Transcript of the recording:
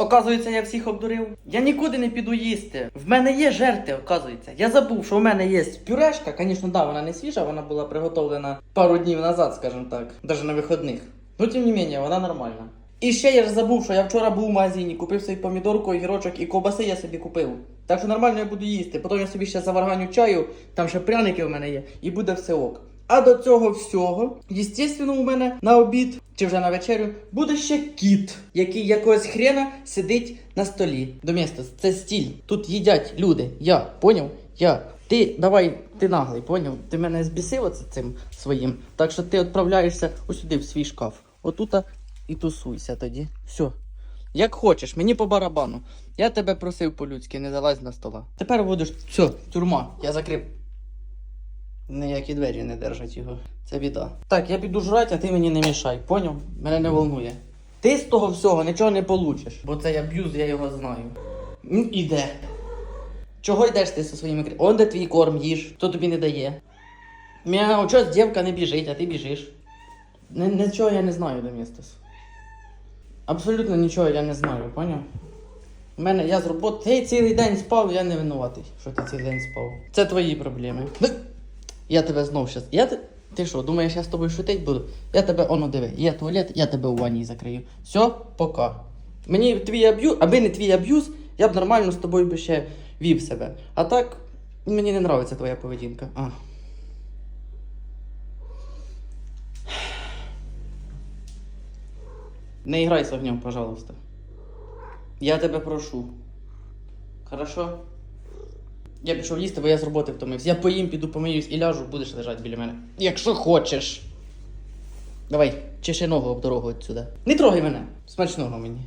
Оказується, я всіх обдурив. Я нікуди не піду їсти. В мене є жерти, оказується. Я забув, що в мене є пюрешка. Звісно, да, вона не свіжа, вона була приготовлена пару днів назад, скажімо так, навіть на вихідних. Ну, тим не менше, вона нормальна. І ще я ж забув, що я вчора був в магазині, купив собі помідорку, огірочок і ковбаси я собі купив. Так що нормально я буду їсти. Потім я собі ще заварганю чаю, там ще пряники в мене є, і буде все ок. А до цього всього, естественно, у мене на обід чи вже на вечерю буде ще кіт, який якогось хрена сидить на столі. Доместос, це стіль. Тут їдять люди. Я поняв? Я. Ти давай, ти наглий, поняв? Ти мене збісив оце цим своїм. Так що ти відправляєшся усюди в свій шкаф. Отута і тусуйся тоді. Все. Як хочеш, мені по барабану. Я тебе просив по-людськи, не залазь на стола. Тепер будеш. Все, тюрма. Я закрив. Ніякі двері не держать його. Це біда. Так, я піду жрати, а ти мені не мішай, поняв? Мене не волнує. Ти з того всього нічого не получиш, бо цей аб'юз, я його знаю. М, Іде. Чого йдеш ти зі своїми кри... Он де твій корм їж, хто тобі не дає. Мяу, чогось дівка не біжить, а ти біжиш. Нічого я не знаю, Домістос. Абсолютно нічого я не знаю, поняв? У мене я з роботи. Ти цілий день спав, я не винуватий, що ти цілий день спав. Це твої проблеми. Я тебе знов щас. Я те- Ти що, думаєш, я з тобою шутить буду? Я тебе оно диви. Є туалет, я тебе у ванні закрию. Все, пока. Мені твій аб'юз, аби не твій аб'юз, я б нормально з тобою би ще вів себе. А так, мені не нравиться твоя поведінка. А. Не играй с огнем, пожалуйста. Я тебе прошу. Хорошо? Я пішов їсти, бо я з роботи втомився. Я поїм, піду помиюсь і ляжу, будеш лежати біля мене. Якщо хочеш. Давай, чеши ногу об дорогу отсюда. Не трогай мене. Смачного мені.